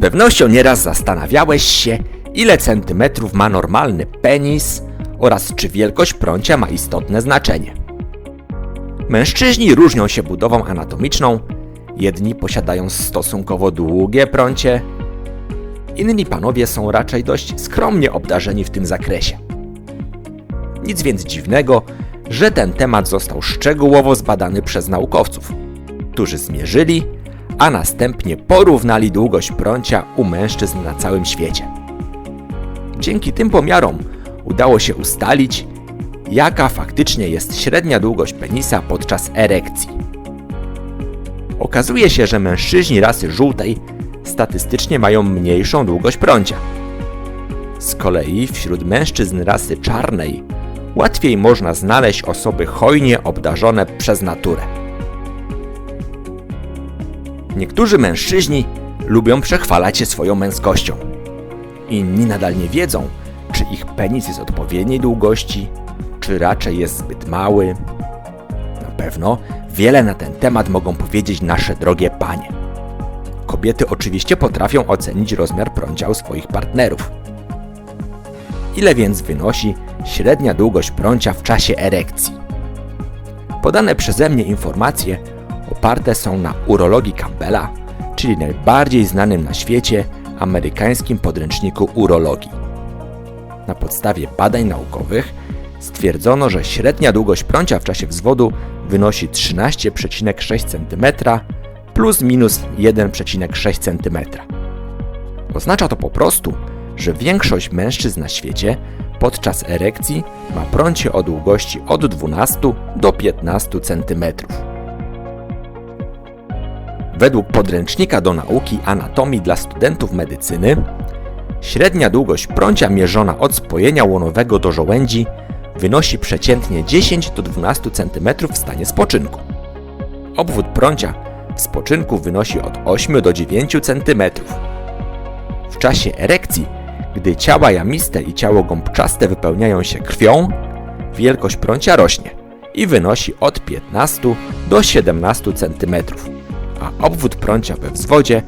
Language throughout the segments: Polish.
pewnością nieraz zastanawiałeś się, ile centymetrów ma normalny penis oraz czy wielkość prącia ma istotne znaczenie. Mężczyźni różnią się budową anatomiczną, jedni posiadają stosunkowo długie prącie, inni panowie są raczej dość skromnie obdarzeni w tym zakresie. Nic więc dziwnego, że ten temat został szczegółowo zbadany przez naukowców, którzy zmierzyli, a następnie porównali długość prącia u mężczyzn na całym świecie. Dzięki tym pomiarom udało się ustalić, jaka faktycznie jest średnia długość penisa podczas erekcji. Okazuje się, że mężczyźni rasy żółtej statystycznie mają mniejszą długość prącia. Z kolei wśród mężczyzn rasy czarnej łatwiej można znaleźć osoby hojnie obdarzone przez naturę. Niektórzy mężczyźni lubią przechwalać się swoją męskością. Inni nadal nie wiedzą, czy ich penis jest odpowiedniej długości, czy raczej jest zbyt mały. Na pewno wiele na ten temat mogą powiedzieć nasze drogie panie. Kobiety oczywiście potrafią ocenić rozmiar prącia u swoich partnerów. Ile więc wynosi średnia długość prącia w czasie erekcji? Podane przeze mnie informacje oparte są na urologii Campbella, czyli najbardziej znanym na świecie amerykańskim podręczniku urologii. Na podstawie badań naukowych stwierdzono, że średnia długość prącia w czasie wzwodu wynosi 13,6 cm plus minus 1,6 cm. Oznacza to po prostu, że większość mężczyzn na świecie podczas erekcji ma prącie o długości od 12 do 15 cm. Według podręcznika do nauki anatomii dla studentów medycyny, średnia długość prącia mierzona od spojenia łonowego do żołędzi wynosi przeciętnie 10 do 12 cm w stanie spoczynku. Obwód prącia w spoczynku wynosi od 8 do 9 cm. W czasie erekcji, gdy ciała jamiste i ciało gąbczaste wypełniają się krwią, wielkość prącia rośnie i wynosi od 15 do 17 cm, a obwód prącia we wzwodzie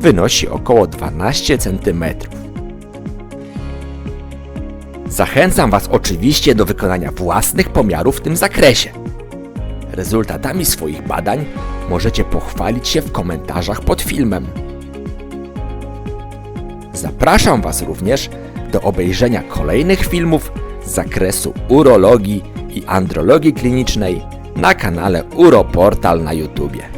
wynosi około 12 cm. Zachęcam Was oczywiście do wykonania własnych pomiarów w tym zakresie. Rezultatami swoich badań możecie pochwalić się w komentarzach pod filmem. Zapraszam Was również do obejrzenia kolejnych filmów z zakresu urologii i andrologii klinicznej na kanale Uroportal na YouTubie.